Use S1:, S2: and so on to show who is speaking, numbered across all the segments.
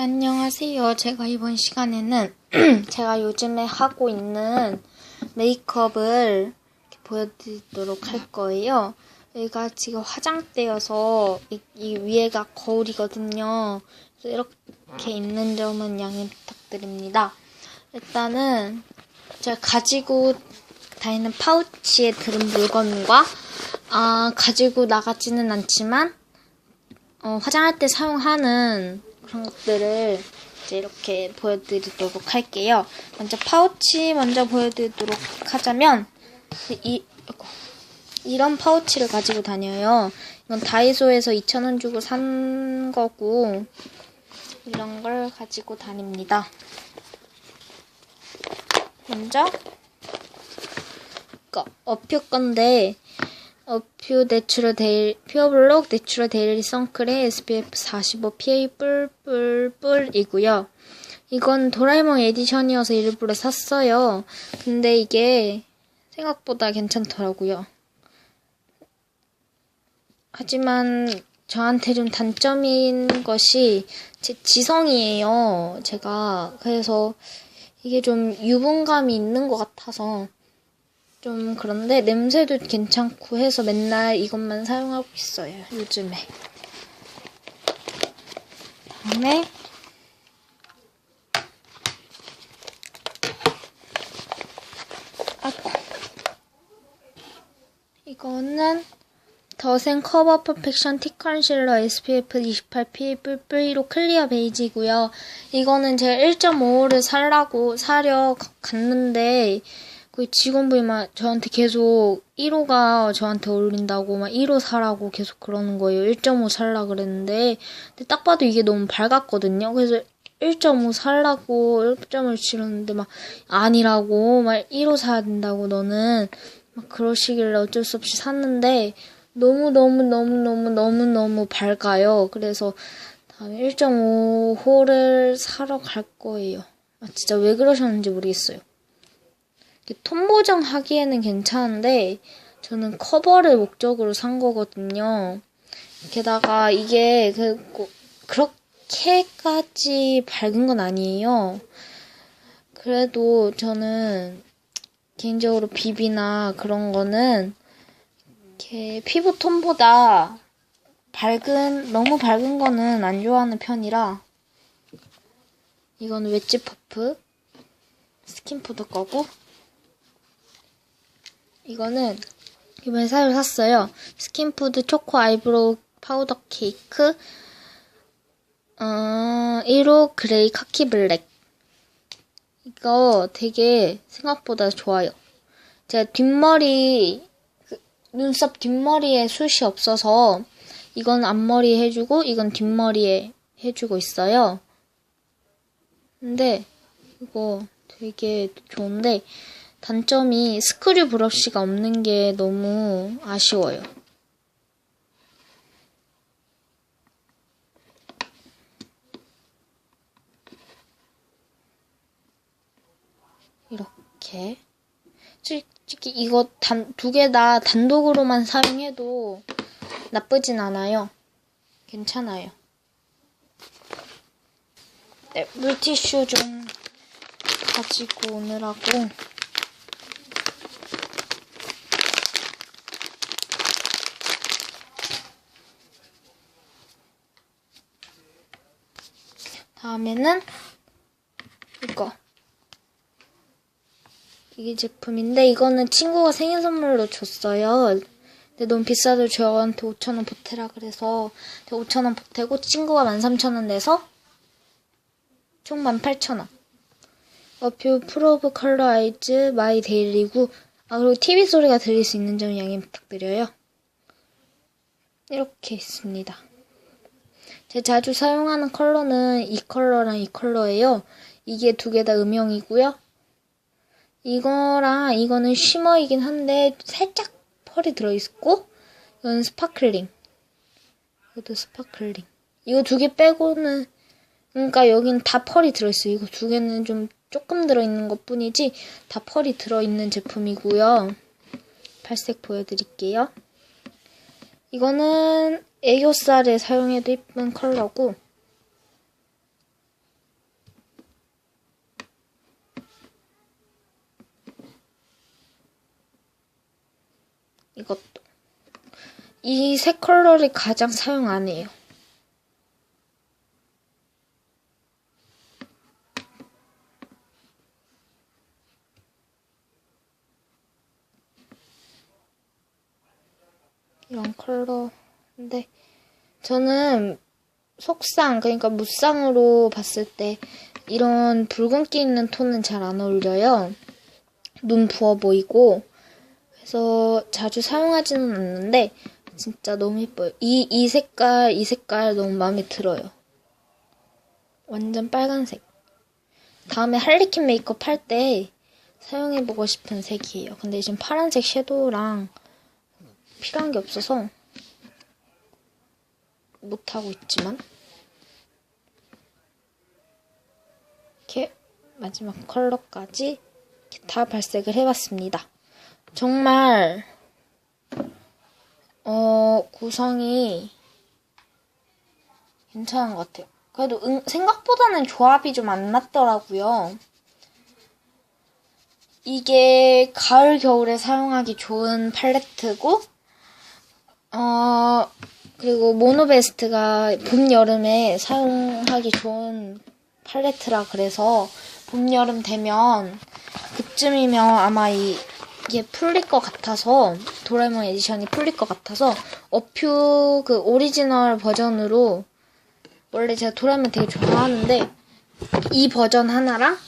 S1: 네, 안녕하세요. 제가 이번 시간에는 제가 요즘에 하고 있는 메이크업을 보여드리도록 할 거예요. 여기가 지금 화장대여서 이, 이 위에가 거울이거든요. 이렇게 있는 점은 양해 부탁드립니다. 일단은 제가 가지고 다니는 파우치에 들은 물건과 아, 가지고 나가지는 않지만 어, 화장할 때 사용하는 것들을 이제 이렇게 보여드리도록 할게요. 먼저 파우치 먼저 보여드리도록 하자면 이 이런 파우치를 가지고 다녀요. 이건 다이소에서 2,000원 주고 산 거고 이런 걸 가지고 다닙니다. 먼저 그 어퓨 건데 어퓨 내추럴 데일 퓨어블록 내추럴 데일리 선크림 SPF 45 PA 뿔뿔뿔이고요. 이건 도라에몽 에디션이어서 일부러 샀어요. 근데 이게 생각보다 괜찮더라고요. 하지만 저한테 좀 단점인 것이 제 지성이에요. 제가 그래서 이게 좀 유분감이 있는 것 같아서 좀 그런데 냄새도 괜찮고 해서 맨날 이것만 사용하고 있어요. 요즘에. 다음에 아 이거는 더센 커버 퍼펙션 티 컨실러 SPF 28 PA 뿔뿔이로 클리어 베이지고요. 이거는 제가 1.5를 살라고 사려 갔는데 그 직원분이 막 저한테 계속 1호가 저한테 어울린다고 막 1호 사라고 계속 그러는 거예요. 1.5 살라 그랬는데 근데 딱 봐도 이게 너무 밝았거든요. 그래서 1.5 살라고 1점을 치렀는데 막 아니라고 막 1호 사야 된다고 너는 막 그러시길래 어쩔 수 없이 샀는데 너무 너무 너무 너무 너무 너무 밝아요. 그래서 다음에 1.5호를 사러 갈 거예요. 아, 진짜 왜 그러셨는지 모르겠어요. 톤 보정하기에는 괜찮은데 저는 커버를 목적으로 산 거거든요. 게다가 이게 그 그렇게까지 밝은 건 아니에요. 그래도 저는 개인적으로 비비나 그런 거는 이렇게 피부 톤보다 밝은 너무 밝은 거는 안 좋아하는 편이라 이건 웨지 퍼프 스킨푸드 거고 이거는 이번에 새로 샀어요. 스킨푸드 초코 아이브로우 파우더 케이크 어, 1호 그레이 카키 블랙 이거 되게 생각보다 좋아요. 제가 뒷머리 그 눈썹 뒷머리에 숱이 없어서 이건 앞머리 해주고 이건 뒷머리에 해주고 있어요. 근데 이거 되게 좋은데 단점이 스크류 브러쉬가 없는 게 너무 아쉬워요. 이렇게 솔직히 이거 두 개 다 단독으로만 사용해도 나쁘진 않아요. 괜찮아요. 네, 물티슈 좀 가지고 오느라고 다음에는 이거. 이게 제품인데 이거는 친구가 생일 선물로 줬어요. 근데 너무 비싸도 저한테 5천원 보태라 그래서 5천원 보태고 친구가 13,000원 내서 총 18,000원. 어뷰 프로브 컬러 아이즈 마이 데일리고 아 그리고 TV 소리가 들릴 수 있는 점 양해 부탁드려요. 이렇게 있습니다. 제가 자주 사용하는 컬러는 이 컬러랑 이 컬러예요. 이게 두 개 다 음영이고요. 이거랑 이거는 쉬머이긴 한데 살짝 펄이 들어있고 이건 스파클링. 이것도 스파클링. 이거 두 개 빼고는 그러니까 여기는 다 펄이 들어있어요. 이거 두 개는 좀 조금 들어있는 것 뿐이지 다 펄이 들어있는 제품이고요. 발색 보여드릴게요. 이거는 애교살에 사용해도 이쁜 컬러고 이것도 이 세 컬러를 가장 사용 안 해요. 컬러인데 저는 속상 그러니까 무쌍으로 봤을 때 이런 붉은기 있는 톤은 잘 안 어울려요. 눈 부어 보이고 그래서 자주 사용하지는 않는데 진짜 너무 예뻐요. 이, 이 색깔, 이 색깔 너무 마음에 들어요. 완전 빨간색. 다음에 할리퀸 메이크업 할 때 사용해보고 싶은 색이에요. 근데 지금 파란색 섀도우랑 필요한 게 없어서 못하고 있지만 이렇게 마지막 컬러까지 이렇게 다 발색을 해봤습니다. 정말 어 구성이 괜찮은 것 같아요. 그래도 응- 생각보다는 조합이 좀 안 맞더라고요. 이게 가을 겨울에 사용하기 좋은 팔레트고 어 그리고 모노베스트가 봄 여름에 사용하기 좋은 팔레트라 그래서 봄 여름 되면 그쯤이면 아마 이 이게 풀릴 것 같아서 도라에몽 에디션이 풀릴 것 같아서 어퓨 그 오리지널 버전으로 원래 제가 도라에몽 되게 좋아하는데 이 버전 하나랑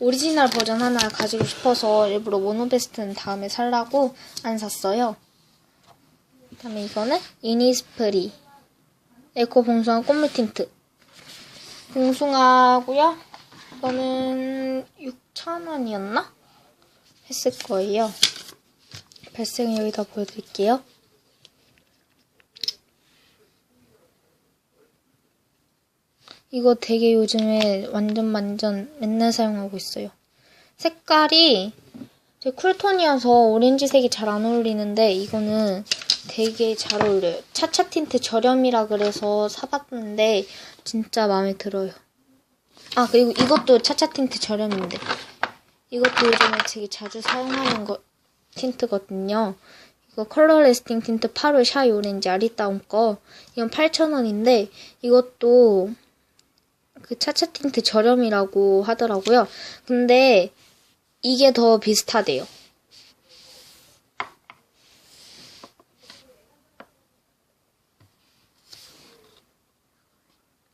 S1: 오리지널 버전 하나를 가지고 싶어서 일부러 모노베스트는 다음에 살라고 안 샀어요. 그다음에 이거는 이니스프리 에코 봉숭아 꽃물 틴트 봉숭아고요. 이거는 6,000원이었나? 했을 거예요. 발색은 여기다 보여드릴게요. 이거 되게 요즘에 완전 완전 맨날 사용하고 있어요. 색깔이 제 쿨톤이어서 오렌지색이 잘 안 어울리는데 이거는 되게 잘 어울려요. 차차 틴트 저렴이라 그래서 사봤는데 진짜 마음에 들어요. 아 그리고 이것도 차차 틴트 저렴인데 이것도 요즘에 되게 자주 사용하는 거 틴트거든요. 이거 컬러 레스팅 틴트 8호 샤이 오렌지 아리따움 거 이건 8,000원인데 이것도 그 차차 틴트 저렴이라고 하더라고요. 근데 이게 더 비슷하대요.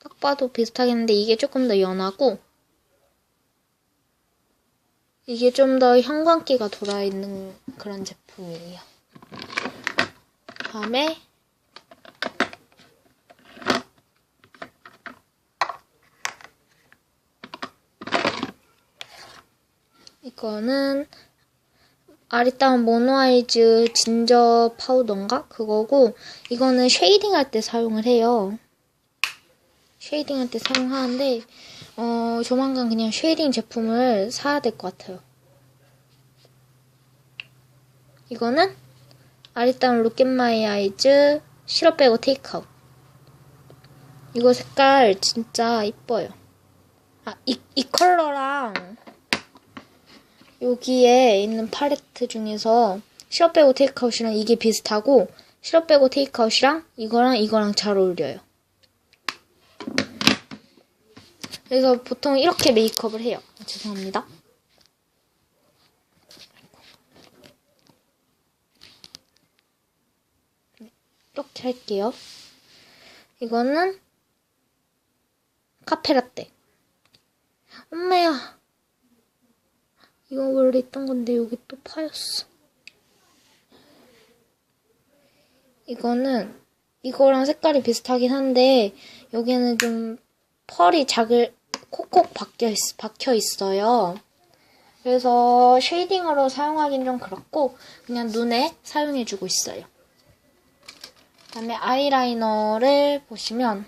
S1: 딱 봐도 비슷하겠는데 이게 조금 더 연하고 이게 좀 더 형광기가 돌아있는 그런 제품이에요. 다음에 이거는 아리따운 모노아이즈 진저 파우더인가? 그거고 이거는 쉐이딩 할 때 사용을 해요. 쉐이딩 할 때 사용하는데 어 조만간 그냥 쉐이딩 제품을 사야 될 것 같아요. 이거는 아리따운 룩앤마이 아이즈 시럽 빼고 테이크아웃. 이거 색깔 진짜 이뻐요. 아, 이, 이 컬러랑 여기에 있는 팔레트 중에서 시럽 빼고 테이크아웃이랑 이게 비슷하고 시럽 빼고 테이크아웃이랑 이거랑 이거랑 잘 어울려요. 그래서 보통 이렇게 메이크업을 해요. 아, 죄송합니다. 이렇게 할게요. 이거는 카페라떼. 엄마야. 이거 원래 있던 건데 여기 또 파였어. 이거는 이거랑 색깔이 비슷하긴 한데 여기는 좀 펄이 작을 콕콕 박혀, 있, 박혀 있어요. 그래서 쉐이딩으로 사용하긴 좀 그렇고 그냥 눈에 사용해주고 있어요. 그다음에 아이라이너를 보시면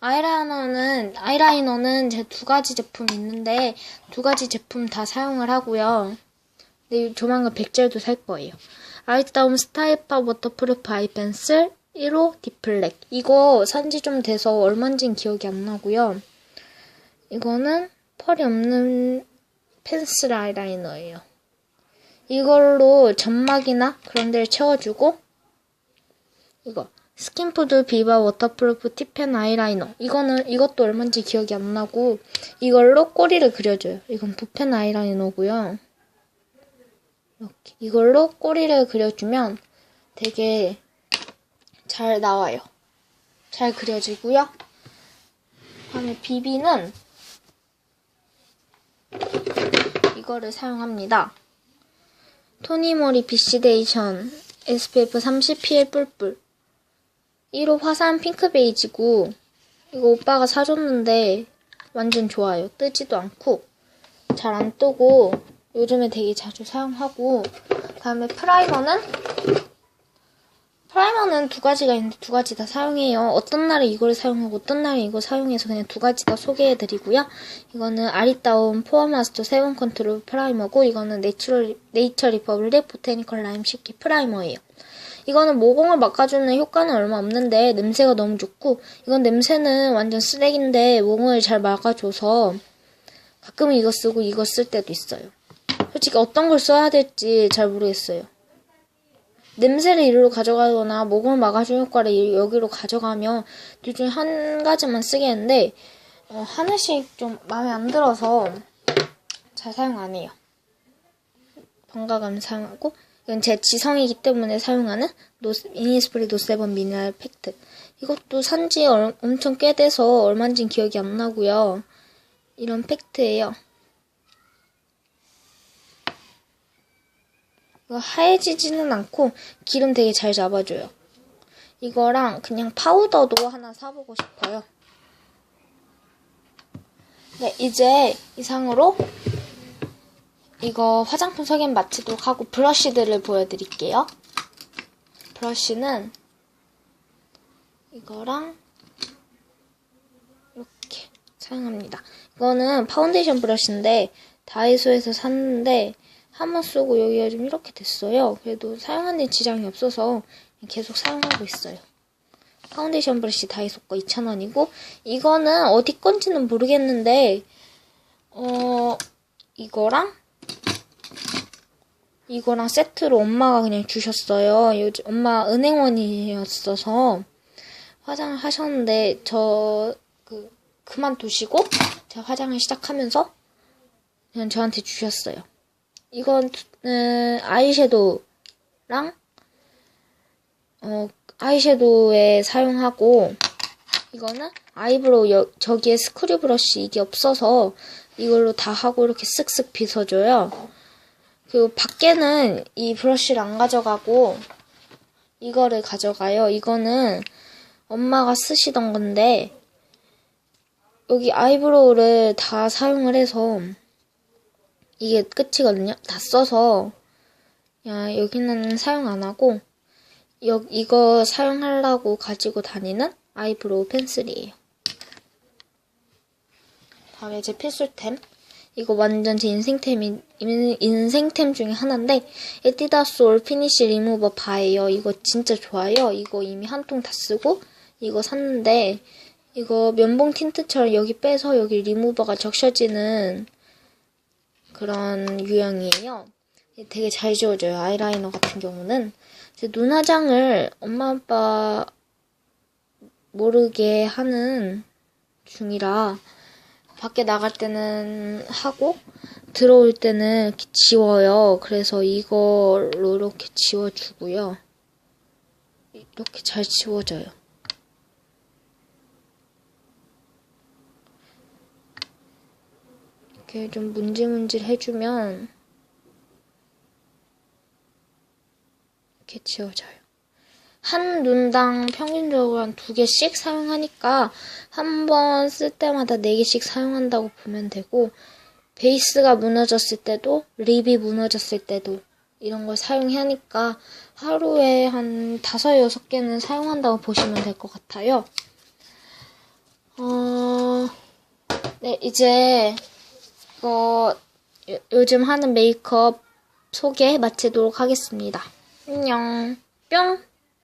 S1: 아이라이너는 아이라이너는 제 두 가지 제품 있는데 두 가지 제품 다 사용을 하고요. 근데 조만간 백젤도 살 거예요. 아이다움 스타일파 워터프루프 아이 펜슬 1호 디플렉 이거 산지 좀 돼서 얼마인지는 기억이 안 나고요. 이거는 펄이 없는 펜슬 아이라이너예요. 이걸로 점막이나 그런 데를 채워주고 이거 스킨푸드 비바 워터프루프 팁펜 아이라이너 이거는 이것도 얼마인지 기억이 안 나고 이걸로 꼬리를 그려줘요. 이건 붓펜 아이라이너고요. 이렇게 이걸로 꼬리를 그려주면 되게 잘 나와요. 잘 그려지고요. 다음에 비비는 이거를 사용합니다. 토니모리 비시데이션 SPF 30 PL 뿔뿔 1호 화산 핑크 베이지고 이거 오빠가 사줬는데 완전 좋아요. 뜨지도 않고 잘 안 뜨고 요즘에 되게 자주 사용하고 다음에 프라이머는 프라이머는 두 가지가 있는데 두 가지 다 사용해요. 어떤 날에 이걸 사용하고 어떤 날에 이거 사용해서 그냥 두 가지 다 소개해드리고요. 이거는 아리따운 포어마스터 세븐 컨트롤 프라이머고 이거는 내추럴, 네이처 리퍼블릭 보테니컬 라임 식기 프라이머예요. 이거는 모공을 막아주는 효과는 얼마 없는데 냄새가 너무 좋고 이건 냄새는 완전 쓰레기인데 모공을 잘 막아줘서 가끔은 이거 쓰고 이거 쓸 때도 있어요. 솔직히 어떤 걸 써야 될지 잘 모르겠어요. 냄새를 이리로 가져가거나 모공을 막아주는 효과를 이- 여기로 가져가면 둘 중에 한 가지만 쓰겠는데 어, 하나씩 좀 마음에 안 들어서 잘 사용 안 해요. 번가감 사용하고 이건 제 지성이기 때문에 사용하는 노, 이니스프리 노세븐 미네랄 팩트. 이것도 산지 얼- 엄청 꽤 돼서 얼마인진 기억이 안 나고요. 이런 팩트예요. 이거 하얘지지는 않고 기름 되게 잘 잡아줘요. 이거랑 그냥 파우더도 하나 사보고 싶어요. 네, 이제 이상으로 이거 화장품 소개 마치도록 하고 브러쉬들을 보여드릴게요. 브러쉬는 이거랑 이렇게 사용합니다. 이거는 파운데이션 브러쉬인데 다이소에서 샀는데 한 번 쓰고 여기가 좀 이렇게 됐어요. 그래도 사용하는 데 지장이 없어서 계속 사용하고 있어요. 파운데이션 브러쉬 다이소 거 2,000원이고 이거는 어디 건지는 모르겠는데 어 이거랑 이거랑 세트로 엄마가 그냥 주셨어요. 요즘 엄마 은행원이었어서 화장을 하셨는데 저 그 그만두시고 제가 화장을 시작하면서 그냥 저한테 주셨어요. 이건 음, 아이섀도우랑 어 아이섀도우에 사용하고 이거는 아이브로우 여, 저기에 스크류 브러쉬 이게 없어서 이걸로 다 하고 이렇게 쓱쓱 빗어줘요. 그리고 밖에는 이 브러쉬를 안 가져가고 이거를 가져가요. 이거는 엄마가 쓰시던 건데 여기 아이브로우를 다 사용을 해서 이게 끝이거든요. 다 써서 야, 여기는 사용 안 하고 여, 이거 사용하려고 가지고 다니는 아이브로우 펜슬이에요. 다음에 제 필수템. 이거 완전 제 인생템인 인- 인생템 중에 하나인데 에뛰다스 올 피니쉬 리무버 바예요. 이거 진짜 좋아요. 이거 이미 한 통 다 쓰고 이거 샀는데 이거 면봉 틴트처럼 여기 빼서 여기 리무버가 적셔지는 그런 유형이에요. 되게 잘 지워져요. 아이라이너 같은 경우는 제 눈화장을 엄마 아빠 모르게 하는 중이라 밖에 나갈 때는 하고 들어올 때는 이렇게 지워요. 그래서 이걸로 이렇게 지워주고요. 이렇게 잘 지워져요. 이렇게 좀 문질문질 해주면 이렇게 지워져요. 한 눈당 평균적으로 한 두 개씩 사용하니까 한 번 쓸 때마다 네 개씩 사용한다고 보면 되고 베이스가 무너졌을 때도 립이 무너졌을 때도 이런 걸 사용하니까 하루에 한 다섯 여섯 개는 사용한다고 보시면 될 것 같아요. 어, 네 이제 요- 요즘 하는 메이크업 소개 마치도록 하겠습니다. 안녕. 뿅.